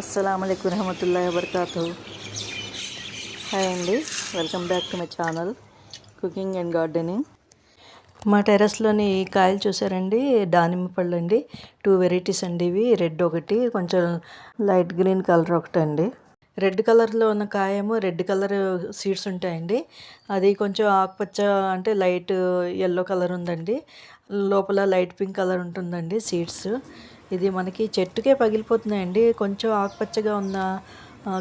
అస్సలం అయికు రహమతుల్లా వబర్కాతు హాయ్ అండి welcome back to my channel cooking and gardening. మా టెర్రస్లోని కాయలు చూసారండి దానిమ్మ పళ్ళు అండి. టూ వెరైటీస్ అండి ఇవి రెడ్ ఒకటి కొంచెం లైట్ గ్రీన్ కలర్ ఒకటి అండి రెడ్ కలర్లో ఉన్న కాయేమో రెడ్ కలర్ సీడ్స్ ఉంటాయండి. అది కొంచెం ఆకుపచ్చ అంటే లైట్ ఎల్లో కలర్ ఉందండి. లోపల లైట్ పింక్ కలర్ ఉంటుందండి సీడ్స్. ఇది మనకి చెట్టుకే పగిలిపోతున్నాయండి. కొంచెం ఆకుపచ్చగా ఉన్న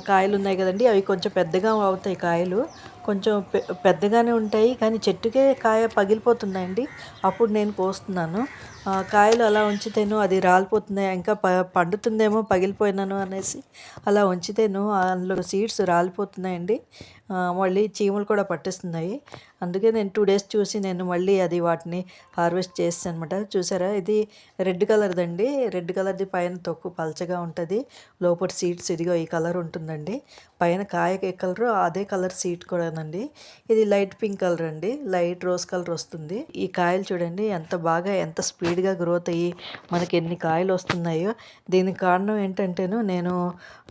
కాయలు ఉన్నాయి కదండి. అవి కొంచెం పెద్దగా అవుతాయి కాయలు. కొంచెం పె పెద్దగానే ఉంటాయి కానీ చెట్టుకే కాయ పగిలిపోతున్నాయండి. అప్పుడు నేను కోస్తున్నాను. ఆ, కాయలు అలా ఉంచితేను అది రాలిపోతున్నాయి. ఇంకా ప పండుతుందేమో పగిలిపోయినాను అనేసి అలా ఉంచితేను అందులో సీడ్స్ రాలిపోతున్నాయండి. మళ్ళీ చీమలు కూడా పట్టేస్తున్నాయి. అందుకే నేను టూ డేస్ చూసి నేను మళ్ళీ అది వాటిని హార్వెస్ట్ చేస్తాను అనమాట చూసారా? ఇది రెడ్ కలర్దండి రెడ్ కలర్ది పైన తొక్కు పల్చగా ఉంటుంది. లోపల సీడ్స్ ఇదిగో ఈ కలర్ ఉంటుందండి. పైన కాయ ఏ కలర్ అదే కలర్ సీడ్ కూడానండి. ఇది లైట్ పింక్ కలర్ అండి. లైట్ రోజ్ కలర్ వస్తుంది. ఈ కాయలు చూడండి ఎంత బాగా ఎంత స్పీడ్గా గ్రోత్ అయ్యి మనకి ఎన్ని కాయలు వస్తున్నాయో. దీనికి కారణం ఏంటంటేను నేను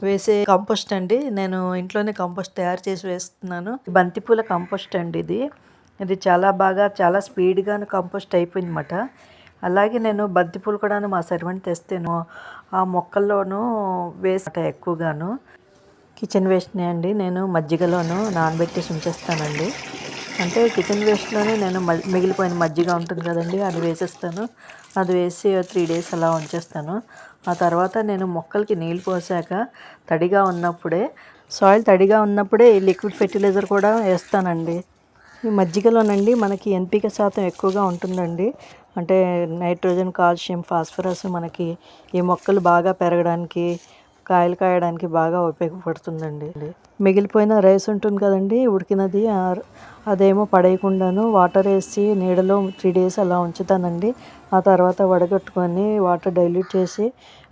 వేసే కంపోస్ట్ అండి. నేను ఇంట్లోనే కంపోస్ట్ తయారు చేసి వేస్తున్నాను. బంతిపూల కంపోస్ట్ అండి ఇది. ఇది చాలా బాగా చాలా స్పీడ్గా కంపోస్ట్ అయిపోయింది అనమాట అలాగే నేను బంతిపూలు కూడా మా సర్వెంట్ తెస్తేను ఆ మొక్కల్లోనూ వేసట ఎక్కువగాను. కిచెన్ వేస్ట్నే అండి నేను మజ్జిగలోను నానబెట్టేసి ఉంచేస్తానండి అంటే కిచెన్ వేస్ట్లోనే నేను మిగిలిపోయిన మజ్జిగ ఉంటుంది కదండి అది వేసేస్తాను. అది వేసి త్రీ డేస్ అలా ఉంచేస్తాను. ఆ తర్వాత నేను మొక్కలకి నీళ్ళు పోసాక తడిగా ఉన్నప్పుడే సాయిల్ తడిగా ఉన్నప్పుడే లిక్విడ్ ఫెర్టిలైజర్ కూడా వేస్తానండి. ఈ మజ్జిగలోనండి మనకి ఎన్పిక శాతం ఎక్కువగా ఉంటుందండి. అంటే నైట్రోజన్ కాల్షియం ఫాస్ఫరస్ మనకి ఈ మొక్కలు బాగా పెరగడానికి కాయలు కాయడానికి బాగా ఉపయోగపడుతుందండి. మిగిలిపోయిన రైస్ ఉంటుంది కదండి ఉడికినది అదేమో పడేయకుండాను వాటర్ వేసి నీడలో త్రీ డేస్ అలా ఉంచుతానండి. ఆ తర్వాత వడగట్టుకొని వాటర్ డైల్యూట్ చేసి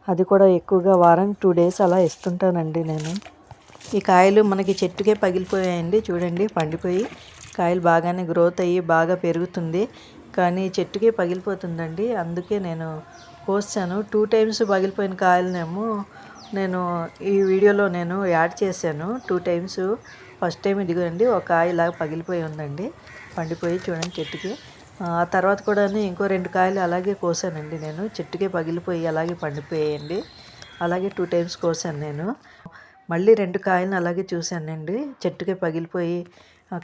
అది కూడా ఎక్కువగా వారం టూ డేస్ అలా ఇస్తుంటానండి నేను. ఈ కాయలు మనకి చెట్టుకే పగిలిపోయాయండి చూడండి పండిపోయి కాయలు బాగానే గ్రోత్ అయ్యి బాగా పెరుగుతుంది. కానీ చెట్టుకే పగిలిపోతుందండి. అందుకే నేను కోసాను టూ టైమ్స్ పగిలిపోయిన కాయలనేమో నేను ఈ వీడియోలో నేను యాడ్ చేశాను. టూ టైమ్స్ ఫస్ట్ టైం ఇదిగోండి ఒక కాయ ఇలా పగిలిపోయి ఉందండి. పండిపోయి చూడండి చెట్టుకి. ఆ తర్వాత కూడా ఇంకో రెండు కాయలు అలాగే కోసానండి నేను. చెట్టుకే పగిలిపోయి అలాగే పండిపోయాయండి. అలాగే టూ టైమ్స్ కోసాను నేను. మళ్ళీ రెండు కాయలను అలాగే చూశానండి. చెట్టుకే పగిలిపోయి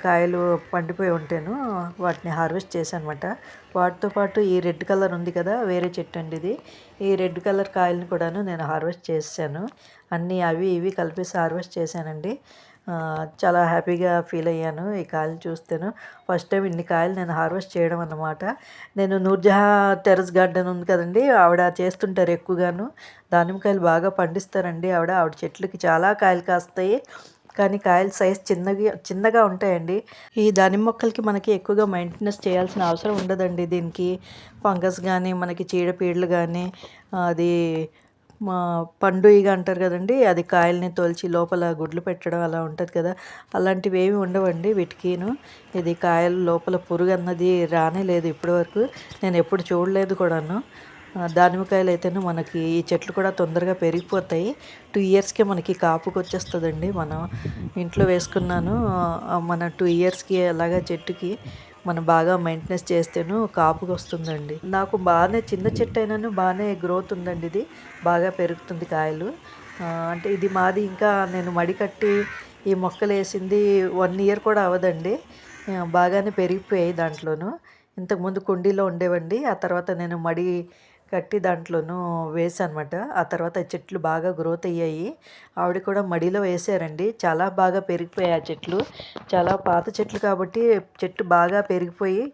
కాయలు పండిపోయి ఉంటేను వాటిని హార్వెస్ట్ చేశానమాట. వాటితో పాటు ఈ రెడ్ కలర్ ఉంది కదా వేరే చెట్టు అండి ఇది. ఈ రెడ్ కలర్ కాయలను కూడాను నేను హార్వెస్ట్ చేశాను. అన్నీ అవి ఇవి కలిపేసి హార్వెస్ట్ చేశానండి. చాలా హ్యాపీగా ఫీల్ అయ్యాను ఈ కాయలు చూస్తేను. ఫస్ట్ టైం ఇన్ని కాయలు నేను హార్వెస్ట్ చేయడం అన్నమాట. నేను నూర్జహా టెర్రస్ గార్డెన్ ఉంది కదండి ఆవిడ చేస్తుంటారు ఎక్కువగాను. దానిమ్మకాయలు బాగా పండిస్తారండి ఆవిడ. ఆవిడ చెట్లకి చాలా కాయలు కాస్తాయి. కానీ కాయలు సైజ్ చిన్నగా చిన్నగా ఉంటాయండి. ఈ దానిమ్మ మొక్కలకి మనకి ఎక్కువగా మెయింటెనెన్స్ చేయాల్సిన అవసరం ఉండదండి దీనికి. ఫంగస్ కానీ మనకి చీడపీడలు కానీ అది మా పండు ఈగ అంటారు కదండి అది కాయల్ని తోల్చి లోపల గుడ్లు పెట్టడం అలా ఉంటుంది కదా. అలాంటివి ఏమి ఉండవండి వీటికిను. ఇది కాయలు లోపల పురుగు అన్నది రానే లేదు ఇప్పటివరకు. నేను ఎప్పుడు చూడలేదు కూడాను. దానిమ్మకాయలు అయితేనే మనకి ఈ చెట్లు కూడా తొందరగా పెరిగిపోతాయి. టూ ఇయర్స్కే మనకి కాపుకి వచ్చేస్తుందండి మనం ఇంట్లో వేసుకున్నాను మన టూ ఇయర్స్కి అలాగా చెట్టుకి మనం బాగా మెయింటెనెన్స్ చేస్తేను కాపుకి వస్తుందండి నాకు బాగానే చిన్న చెట్టు అయినాను బాగానే గ్రోత్ ఉందండి ఇది. బాగా పెరుగుతుంది కాయలు. అంటే ఇది మాది ఇంకా నేను మడి కట్టి ఈ మొక్కలు వేసింది వన్ ఇయర్ కూడా అవ్వదండి. బాగానే పెరిగిపోయాయి దాంట్లోనూ. ఇంతకుముందు కుండీలో ఉండేవండి. ఆ తర్వాత నేను మడి కట్టి దాంట్లోనూ వేసానమాట ఆ తర్వాత చెట్లు బాగా గ్రోత్ అయ్యాయి. ఆవిడ కూడా మడిలో వేసారండి. చాలా బాగా పెరిగిపోయాయి ఆ చెట్లు. చాలా పాత చెట్లు కాబట్టి చెట్టు బాగా పెరిగిపోయి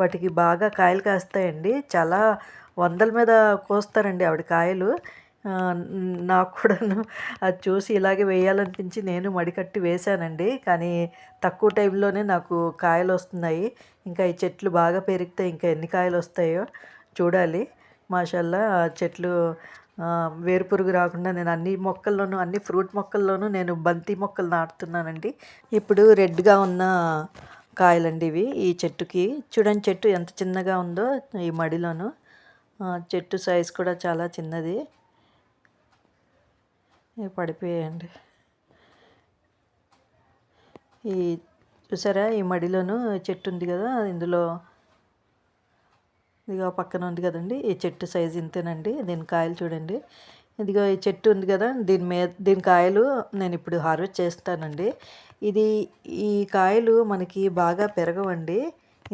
వాటికి బాగా కాయలు కాస్తాయండి. చాలా వందల మీద కోస్తారండి ఆవిడ కాయలు. నాకు కూడాను అది చూసి ఇలాగే వేయాలనిపించి నేను మడికట్టి వేశానండి. కానీ తక్కువ టైంలోనే నాకు కాయలు వస్తున్నాయి. ఇంకా ఈ చెట్లు బాగా పెరిగితే ఇంకా ఎన్ని కాయలు వస్తాయో చూడాలి. మాషల్లా చెట్లు వేరు వేరుపురుగు రాకుండా నేను అన్ని మొక్కల్లోనూ అన్ని ఫ్రూట్ మొక్కల్లోనూ నేను బంతి మొక్కలు నాటుతున్నానండి. ఇప్పుడు రెడ్గా ఉన్న కాయలండి ఇవి ఈ చెట్టుకి. చూడండి చెట్టు ఎంత చిన్నగా ఉందో ఈ మడిలోను. చెట్టు సైజ్ కూడా చాలా చిన్నది. పడిపోయాయండి. ఈ చూసారా? ఈ మడిలోను చెట్టు ఉంది కదా ఇందులో ఇదిగో పక్కన ఉంది కదండి ఈ చెట్టు సైజు ఇంతేనండి దీని కాయలు చూడండి. ఇదిగో ఈ చెట్టు ఉంది కదా దీని మీద దీని కాయలు నేను ఇప్పుడు హార్వెస్ట్ చేస్తానండి. ఇది ఈ కాయలు మనకి బాగా పెరగవండి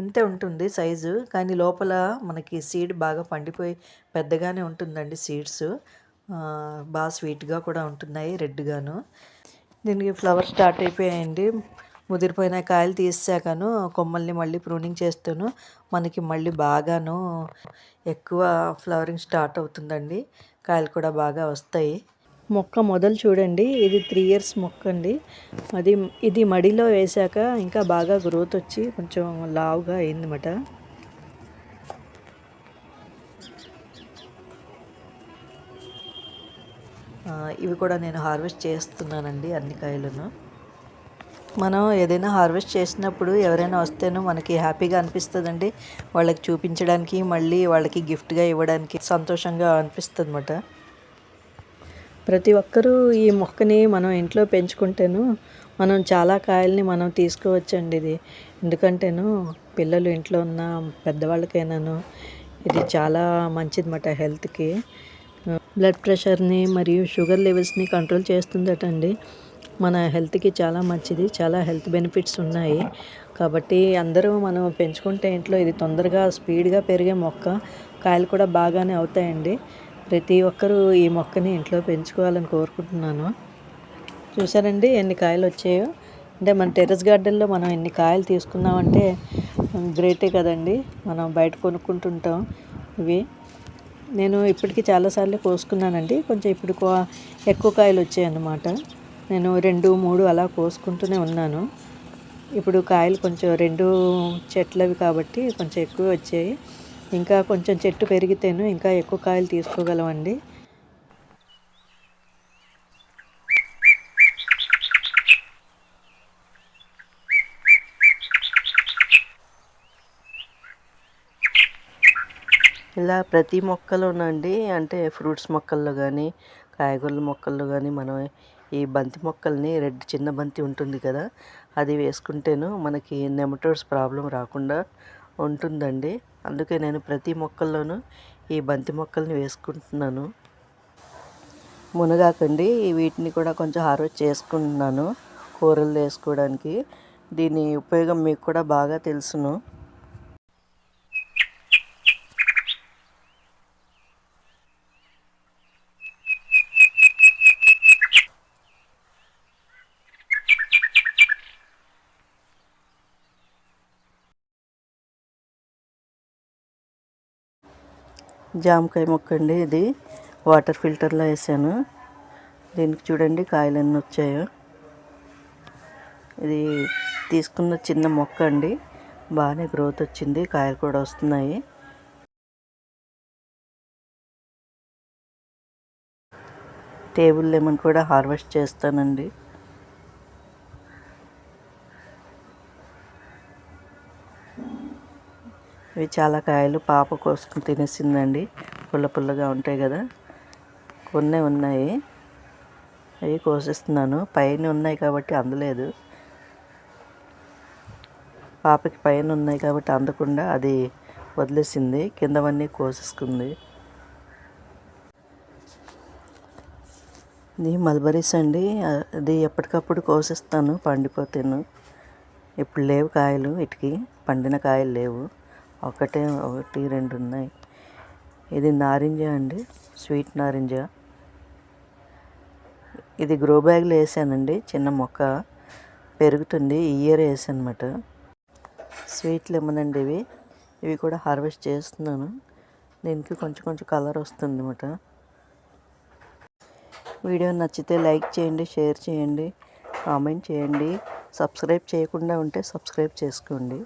ఇంతే ఉంటుంది సైజు కానీ లోపల మనకి సీడ్ బాగా పండిపోయి పెద్దగానే ఉంటుందండి సీడ్స్ బాగా స్వీట్గా కూడా ఉంటున్నాయి రెడ్గాను దీనికి ఫ్లవర్ స్టార్ట్ అయిపోయాయండి. ముదిరిపోయిన కాయలు తీసాకను కొమ్మల్ని మళ్ళీ ప్రూనింగ్ చేస్తాను. మనకి మళ్ళీ బాగాను ఎక్కువ ఫ్లవరింగ్ స్టార్ట్ అవుతుందండి. కాయలు కూడా బాగా వస్తాయి. మొక్క మొదలు చూడండి. ఇది త్రీ ఇయర్స్ మొక్క అండి. అది ఇది మడిలో వేసాక ఇంకా బాగా గ్రోత్ వచ్చి కొంచెం లావుగా అయిందన్నమాట. ఇవి కూడా నేను హార్వెస్ట్ చేస్తున్నానండి అన్ని కాయలను. మనం ఏదైనా హార్వెస్ట్ చేసినప్పుడు ఎవరైనా వస్తేనో మనకి హ్యాపీగా అనిపిస్తుందండి. వాళ్ళకి చూపించడానికి మళ్ళీ వాళ్ళకి గిఫ్ట్గా ఇవ్వడానికి సంతోషంగా అనిపిస్తుంది అనమాట ప్రతి ఒక్కరూ ఈ మొక్కని మనం ఇంట్లో పెంచుకుంటేను మనం చాలా కాయల్ని మనం తీసుకోవచ్చండి ఇది. ఎందుకంటేను పిల్లలు ఇంట్లో ఉన్న పెద్దవాళ్ళకైనాను ఇది చాలా మంచిదన్నమాట హెల్త్కి. బ్లడ్ ప్రెషర్ని మరియు షుగర్ లెవెల్స్ని కంట్రోల్ చేస్తుందటండి. మన హెల్త్కి చాలా మంచిది చాలా హెల్త్ బెనిఫిట్స్ ఉన్నాయి. కాబట్టి అందరూ మనం పెంచుకుంటే ఇంట్లో ఇది తొందరగా స్పీడ్గా పెరిగే మొక్క కాయలు కూడా బాగానే అవుతాయండి. ప్రతి ఒక్కరూ ఈ మొక్కని ఇంట్లో పెంచుకోవాలని కోరుకుంటున్నాను. చూసారండి ఎన్ని కాయలు వచ్చాయో? అంటే మన టెర్రస్ గార్డెన్లో మనం ఎన్ని కాయలు తీసుకున్నామంటే గ్రేటే కదండి. మనం బయట కొనుక్కుంటుంటాం ఇవి. నేను ఇప్పటికీ చాలాసార్లు కోసుకున్నానండి. కొంచెం ఇప్పుడు ఎక్కువ కాయలు వచ్చాయన్నమాట. నేను రెండు మూడు అలా కోసుకుంటూనే ఉన్నాను. ఇప్పుడు కాయలు కొంచెం రెండు చెట్లవి కాబట్టి కొంచెం ఎక్కువ వచ్చాయి. ఇంకా కొంచెం చెట్టు పెరిగితేను ఇంకా ఎక్కువ కాయలు తీసుకోగలమండి. ఇలా ప్రతి మొక్కలోనండి అంటే ఫ్రూట్స్ మొక్కల్లో కానీ కాయగూరల మొక్కల్లో కానీ మనం ఈ బంతి మొక్కల్ని రెడ్ చిన్న బంతి ఉంటుంది కదా అది వేసుకుంటేను మనకి నెమటోడ్స్ ప్రాబ్లం రాకుండా ఉంటుందండి. అందుకే నేను ప్రతి మొక్కల్లోనూ ఈ బంతి మొక్కల్ని వేసుకుంటున్నాను. మునగాకండి వీటిని కూడా కొంచెం హార్వెస్ట్ చేసుకుంటున్నాను కూరలు వేసుకోవడానికి. దీని ఉపయోగం మీకు కూడా బాగా తెలుసును. జామకాయ మొక్క అండి ఇది. వాటర్ ఫిల్టర్లో వేసాను. దీనికి చూడండి కాయలు ఎన్ని వచ్చాయో. ఇది తీసుకున్న చిన్న మొక్క అండి. బాగానే గ్రోత్ వచ్చింది. కాయలు కూడా వస్తున్నాయి. టేబుల్ లెమన్ కూడా హార్వెస్ట్ చేస్తానండి. ఇవి చాలా కాయలు పాప కోసుకుని తినేసిందండి. పుల్ల పుల్లగా ఉంటాయి కదా. కొన్ని ఉన్నాయి. అవి కోసిస్తున్నాను. పైన ఉన్నాయి కాబట్టి అందలేదు. పాపకి పైన ఉన్నాయి కాబట్టి అందకుండా అది వదిలేసింది. కిందవన్నీ కోసేసుకుంది. ఇది మల్బరీస్ అండి. అది ఎప్పటికప్పుడు కోసేస్తాను. పండిపోతాను. ఇప్పుడు లేవు కాయలు వీటికి పండిన కాయలు లేవు. ఒకటే ఒకటి రెండు ఉన్నాయి. ఇది నారింజ అండి స్వీట్ నారింజ. ఇది గ్రో బ్యాగ్లో వేసానండి చిన్న మొక్క. పెరుగుతుంది ఈ ఇయర్ వేసానమాట స్వీట్ లెమన్ అండి ఇవి. ఇవి కూడా హార్వెస్ట్ చేస్తున్నాను. దీనికి కొంచెం కొంచెం కలర్ వస్తుంది అన్నమాట వీడియో నచ్చితే లైక్ చేయండి షేర్ చేయండి కామెంట్ చేయండి. సబ్స్క్రైబ్ చేయకుండా ఉంటే సబ్స్క్రైబ్ చేసుకోండి.